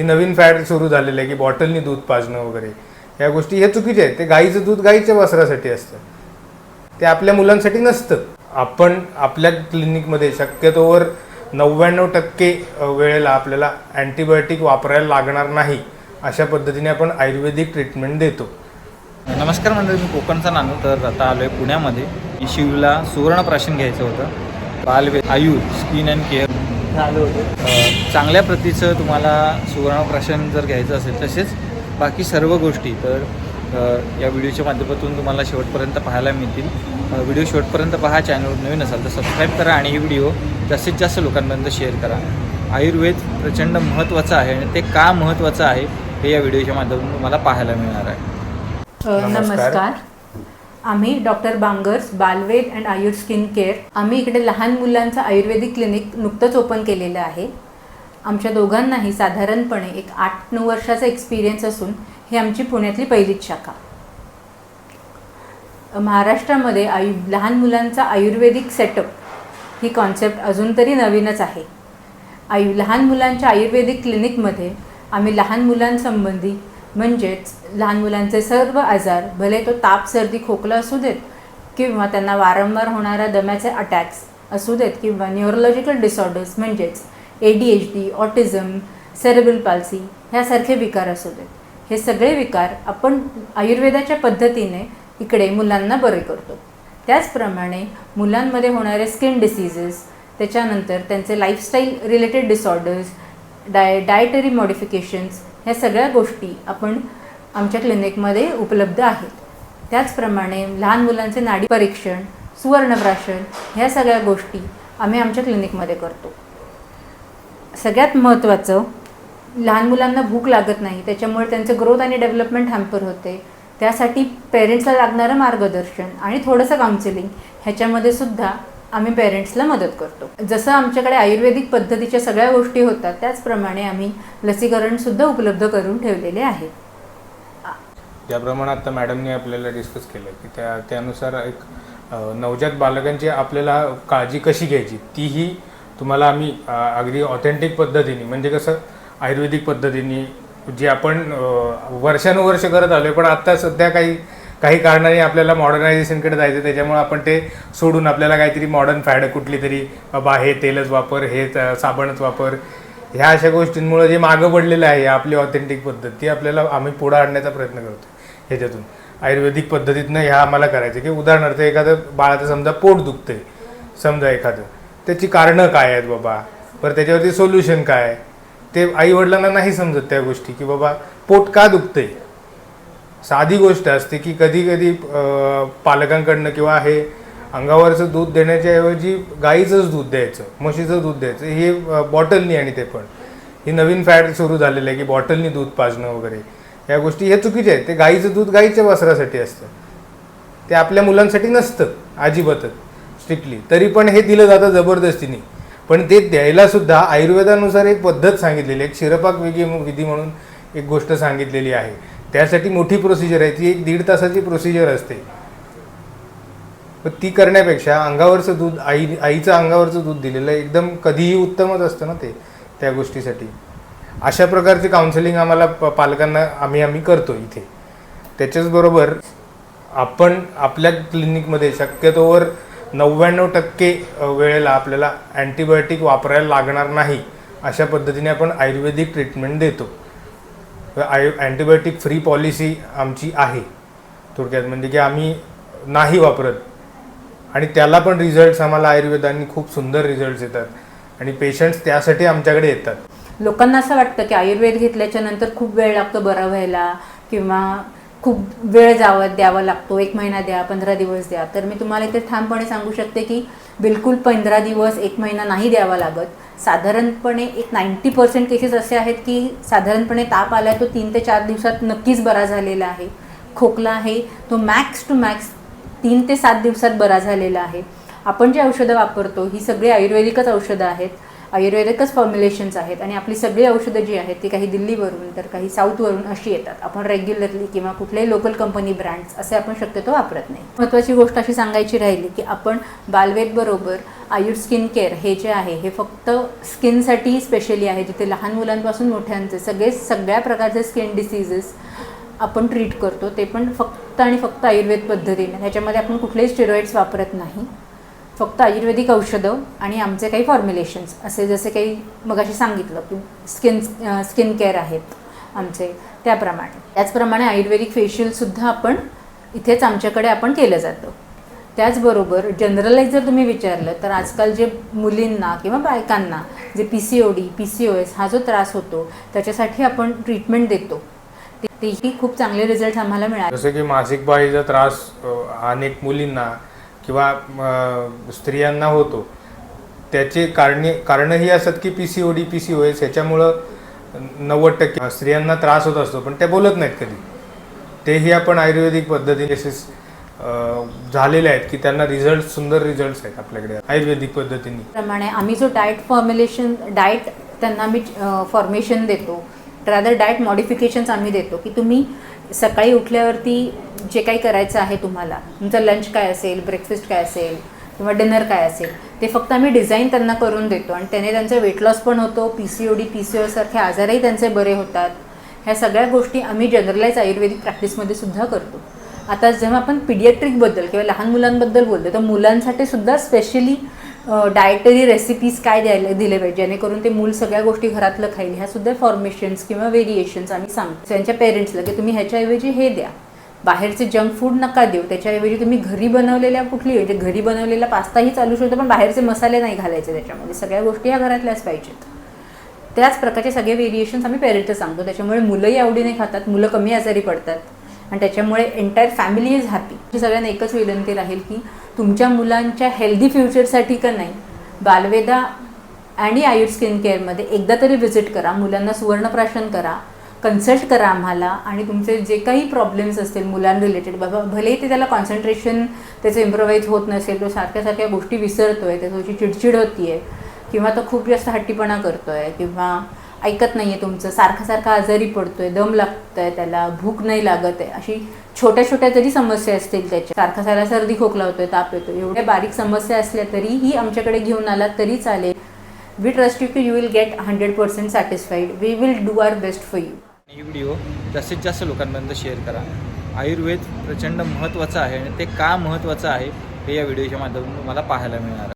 ही नवीन fad सुरू झालेलं आहे की बॉटलनी दूध पाजणं वगैरे. या गोष्टी हे चुकीचे आहेत. ते गाईचं दूध गाईच्या वासरासाठी असतं. ते आपल्या मुलांसाठी नसतं. आपण आपल्या क्लिनिकमध्ये शक्यतोवर नव्याण्णव टक्के वेळेला आपल्याला अँटीबायोटिक वापरायला लागणार नाही अशा पद्धतीने आपण आयुर्वेदिक ट्रीटमेंट देतो. नमस्कार मंडळी मी कोकणचा नानू तर आता आलो आहे पुण्यामध्ये. शिवला सुवर्ण प्राशन घ्यायचं होतं. बालवे आयु स्किन अँड केअर. आलो होतो. अं, चांगल्या प्रतीचं तुम्हाला सुवर्णप्राशन जर घ्यायचं असेल तसेच बाकी सर्व गोष्टी तर या व्हिडिओच्या माध्यमातून तुम्हाला शेवटपर्यंत पाहायला मिळतील. व्हिडिओ शेवटपर्यंत पहा चॅनलवर नवीन असाल तर सबस्क्राईब करा आणि ही व्हिडिओ जास्तीत जास्त लोकांपर्यंत शेअर करा. आयुर्वेद प्रचंड महत्त्वाचं आहे आणि ते का महत्त्वाचं आहे हे या व्हिडिओच्या माध्यमातून तुम्हाला पाहायला मिळणार आहे. नमस्कार. आम्ही doctor Bangar's Balved and Ayur skin care आम्ही इकडे लहान मुलांचं आयुर्वेदिक क्लिनिक नुकतंच ओपन केलेलं आहे. आमच्या दोघांनाही साधारणपणे एक आठ नऊ वर्षाचा एक्सपिरियन्स असून ही आमची पुण्यातली पहिलीच शाखा. महाराष्ट्रामध्ये आयु लहान मुलांचा आयुर्वेदिक सेटअप ही कॉन्सेप्ट अजून तरी नवीनच आहे. आयु लहान मुलांच्या आयुर्वेदिक क्लिनिकमध्ये आम्ही लहान मुलांसंबंधी म्हणजेच लहान मुलांचे सर्व आजार भले तो ताप सर्दी खोकला असू देत किंवा त्यांना वारंवार होणाऱ्या दम्याचे अटॅक्स असू देत किंवा न्यूरोलॉजिकल डिसऑर्डर्स म्हणजेच A D H D autism cerebral palsy ह्यासारखे विकार असू देत. हे सगळे विकार आपण आयुर्वेदाच्या पद्धतीने इकडे मुलांना बरे करतो. त्याचप्रमाणे मुलांमध्ये होणारे स्किन डिसीजेस त्याच्यानंतर त्यांचे लाईफस्टाईल रिलेटेड डिसऑर्डर्स डाय डायटरी मॉडिफिकेशन्स ह्या सगळ्या गोष्टी आपण आमच्या क्लिनिकमध्ये उपलब्ध आहेत. त्याचप्रमाणे लहान मुलांचे नाडी परीक्षण सुवर्णप्राशन ह्या सगळ्या गोष्टी आम्ही आमच्या क्लिनिकमध्ये करतो. सगळ्यात महत्त्वाचं लहान मुलांना भूक लागत नाही त्याच्यामुळे त्यांचं ग्रोथ आणि डेव्हलपमेंट हॅम्पर होते. त्यासाठी पेरेंट्सला लागणारं मार्गदर्शन आणि थोडंसं काउन्सिलिंग ह्याच्यामध्ये सुद्धा आम्ही पेरेंट्सला मदत करतो. जसं आमच्याकडे आयुर्वेदिक पद्धतीच्या सगळ्या गोष्टी होतात त्याचप्रमाणे आम्ही लसीकरणसुद्धा उपलब्ध करून ठेवलेले आहे. ज्याप्रमाणे आता मॅडमने आपल्याला डिस्कस केलं की त्या त्यानुसार एक नवजात बालकांची आपल्याला काळजी कशी घ्यायची? तीही तुम्हाला आम्ही अगदी ऑथेंटिक पद्धतीने म्हणजे कसं आयुर्वेदिक पद्धतीने जे आपण वर्षानुवर्ष करत आलो पण आत्ता सध्या काही काही कारणाने आपल्याला मॉडर्नायझेशनकडे जायचं त्याच्यामुळे आपण ते सोडून आपल्याला काहीतरी मॉडर्न फॅड कुठली तरी बाबा हे तेलच वापर हे साबणच वापर ह्या अशा गोष्टींमुळे जे मागं पडलेलं आहे आपली ऑथेंटिक पद्धत ती आपल्याला आम्ही पुढं आणण्याचा प्रयत्न करतो ह्याच्यातून. आयुर्वेदिक पद्धतीतनं ह्या आम्हाला करायचं की उदाहरणार्थ एखादं बाळाचं समजा पोट दुखतंय समजा एखादं त्याची कारणं काय आहेत बाबा? बरं त्याच्यावरती सोल्युशन काय? आहे ते आई वडिलांना नाही समजत त्या गोष्टी की बाबा पोट का दुखतंय? साधी गोष्ट असते की कधी कधी पालकांकडनं किंवा हे अंगावरचं दूध देण्याच्या ऐवजी गाईचंच दूध द्यायचं म्हशीचं दूध द्यायचं हे बॉटलनी आणि ते पण. ही नवीन फॅड सुरू झालेलं आहे की बॉटलनी दूध पाजणं वगैरे. या गोष्टी हे चुकीच्या आहेत. ते गाईचं दूध गाईच्या वासरासाठी असतं. ते आपल्या मुलांसाठी नसतं अजिबातच स्ट्रिक्टली तरी पण हे दिलं जातं जबरदस्तीने. पण ते द्यायला सुद्धा आयुर्वेदानुसार एक पद्धत सांगितलेली आहे. एक शिरपाक विधी विधी म्हणून एक गोष्ट सांगितलेली आहे. त्यासाठी मोठी प्रोसिजर आहे. ती एक दीड तासाची प्रोसिजर असते. पण ती करण्यापेक्षा अंगावरचं दूध आई आईचं अंगावरचं दूध दिलेलं एकदम कधीही उत्तमच असतं ना ते त्या गोष्टीसाठी. अशा प्रकारचे काउन्सिलिंग आम्हाला प- पालकांना आम्ही आम्ही करतो इथे. त्याच्याचबरोबर आपण आपल्या क्लिनिकमध्ये शक्यतोवर नव्याण्णव टक्के वेळेला आपल्याला अँटीबायोटिक वापरायला लागणार नाही अशा पद्धतीने आपण आयुर्वेदिक ट्रीटमेंट देतो. आयु अँटीबायोटिक फ्री पॉलिसी आमची आहे. थोडक्यात म्हणजे की आम्ही नाही वापरत. आणि त्याला पण रिझल्ट्स आम्हाला आयुर्वेदाने खूप सुंदर रिझल्ट्स येतात. आणि पेशंट्स त्यासाठी आमच्याकडे येतात. लोकांना असं वाटतं की आयुर्वेद घेतल्याच्या नंतर खूप वेळ लागतो बरा व्हायला किंवा खूप वेळ जावा द्यावा लागतो. एक महिना द्या पंधरा दिवस द्या. तर मी तुम्हाला इथे ठामपणे सांगू शकते की बिलकुल पंधरा दिवस एक महिना नाही द्यावा लागत. साधारणपणे एक नाईंटी पर्सेंट केसेस असे आहेत की साधारणपणे ताप आला तो तीन ते चार दिवसात नक्कीच बरा झालेला आहे. खोकला आहे तो मॅक्स टू मॅक्स तीन ते सात दिवसात बरा झालेला आहे. आपण जे औषधं वापरतो ही सगळी आयुर्वेदिकच औषधं आहेत. आयुर्वेदिकच फॉर्म्युलेशन्स आहेत आणि आपली सगळी औषधं जी आहेत ती काही दिल्लीवरून तर काही साऊथवरून अशी येतात. आपण रेग्युलरली किंवा कुठल्याही लोकल कंपनी ब्रँड्स असे आपण शक्यतो वापरत नाही. महत्त्वाची गोष्ट अशी सांगायची राहिली की आपण बालवेदबरोबर आयुर स्किन केअर हे जे आहे हे फक्त स्किनसाठी स्पेशली आहे. जिथे लहान मुलांपासून मोठ्यांचे सगळे सगळ्या प्रकारचे स्किन डिसीजेस आपण ट्रीट करतो ते पण फक्त आणि फक्त आयुर्वेद पद्धतीने. ह्याच्यामध्ये आपण कुठलेही स्टेरॉइड्स वापरत नाही. फक्त आयुर्वेदिक औषधं आणि आमचे काही फॉर्म्युलेशन्स असे जसे काही मगाशी सांगितलं की स्किन स्किन केअर आहेत आमचे त्याप्रमाणे. त्याचप्रमाणे आयुर्वेदिक फेशियलसुद्धा आपण इथेच आमच्याकडे आपण केलं जातं. त्याचबरोबर जनरलाइज जर तुम्ही विचारलं तर आजकाल जे मुलींना किंवा बायकांना जे P C O D P C O S हा जो त्रास होतो त्याच्यासाठी आपण ट्रीटमेंट देतो. तेही खूप चांगले रिझल्ट आम्हाला मिळाले. जसं की मासिक पाळीचा त्रास अनेक मुलींना किंवा स्त्रियांना होतो. त्याचे कारणे कारणं ही असतात की P C O D P C O S ह्याच्यामुळं नव्वद टक्के स्त्रियांना त्रास होत असतो पण ते बोलत नाहीत कधी. तेही आपण आयुर्वेदिक पद्धतीने केसेस झालेले आहेत की त्यांना रिझल्ट सुंदर रिझल्ट आहेत आपल्याकडे आयुर्वेदिक पद्धतीने. प्रमाणे आम्ही जो डाएट फॉर्म्युलेशन डाएट त्यांना आम्ही फॉर्मेशन देतो. रादर डाएट मॉडिफिकेशन्स आम्ही देतो की तुम्ही सकाळी उठल्यावरती जे काही करायचं आहे तुम्हाला तुमचं लंच काय असेल ब्रेकफास्ट काय असेल किंवा डिनर काय असेल ते फक्त आम्ही डिझाईन त्यांना करून देतो. आणि त्याने त्यांचा वेट लॉस पण होतो P C O D P C O सारखे आजारही त्यांचे बरे होतात. ह्या सगळ्या गोष्टी आम्ही जनरलाइज आयुर्वेदिक प्रॅक्टिसमध्ये सुद्धा करतो. आता जेव्हा आपण पिडियाट्रिकबद्दल किंवा लहान मुलांबद्दल बोलतो तर मुलांसाठी सुद्धा स्पेशली डायटरी रेसिपीज काय द्यायला दिले पाहिजे? जेणेकरून ते मूल सगळ्या गोष्टी घरातलं खाईल. ह्या सुद्धा फॉर्मेशन्स किंवा व्हेरिएशन्स आम्ही सांगतो. त्यांच्या पेरेंट्सला की तुम्ही ह्याच्याऐवजी हे द्या. बाहेरचे जंक फूड नका देऊ. त्याच्याऐवजी तुम्ही घरी बनवलेल्या कुठली म्हणजे घरी बनवलेला पास्ताही चालू शकतो पण बाहेरचे मसाले नाही घालायचे त्याच्यामध्ये. सगळ्या गोष्टी ह्या घरातल्याच पाहिजेत. त्याच प्रकारचे सगळे व्हेरिएशन्स आम्ही पेरेंट्स सांगतो. त्याच्यामुळे मुलंही आवडीने खातात मुलं कमी आजारी पडतात. आणि त्याच्यामुळे एंटायर फॅमिली इज हॅपी सगळ्यांना एकच विनंती राहील की तुमच्या मुलांच्या हेल्दी फ्युचरसाठी का नाही बालवेदा आणि आयुर स्किन केअरमध्ये एकदा तरी व्हिजिट करा मुलांना सुवर्णप्राशन करा कन्सल्ट करा आम्हाला आणि तुमचे जे काही प्रॉब्लेम्स असतील मुलांना रिलेटेड बाबा भलेही ते त्याला कॉन्सन्ट्रेशन त्याचं इम्प्रोवाईज होत नसेल तो सारख्या सारख्या गोष्टी विसरतो आहे त्याची चिडचिड होती आहे किंवा तो खूप जास्त हट्टीपणा करतो आहे किंवा ऐकत नाहीये तुमचं. सारखं सारखं आजारी पडतोय दम लागतोय त्याला भूक नाही लागत आहे. अशी छोट्या छोट्या जरी समस्या असतील त्याच्या सारखा सारा सर्दी खोकला होतोय ताप येतोय एवढ्या बारीक समस्या असल्या तरीही आमच्याकडे घेऊन आलात तरी चालेल. वी ट्रस्ट यू की you will get hundred percent satisfied we will do our best for you he video जास्तीत जास्त लोकांपर्यंत शेअर करा. आयुर्वेद प्रचंड महत्त्वाचं आहे आणि ते का महत्त्वाचं आहे हे या व्हिडिओच्या माध्यमातून तुम्हाला पाहायला मिळणार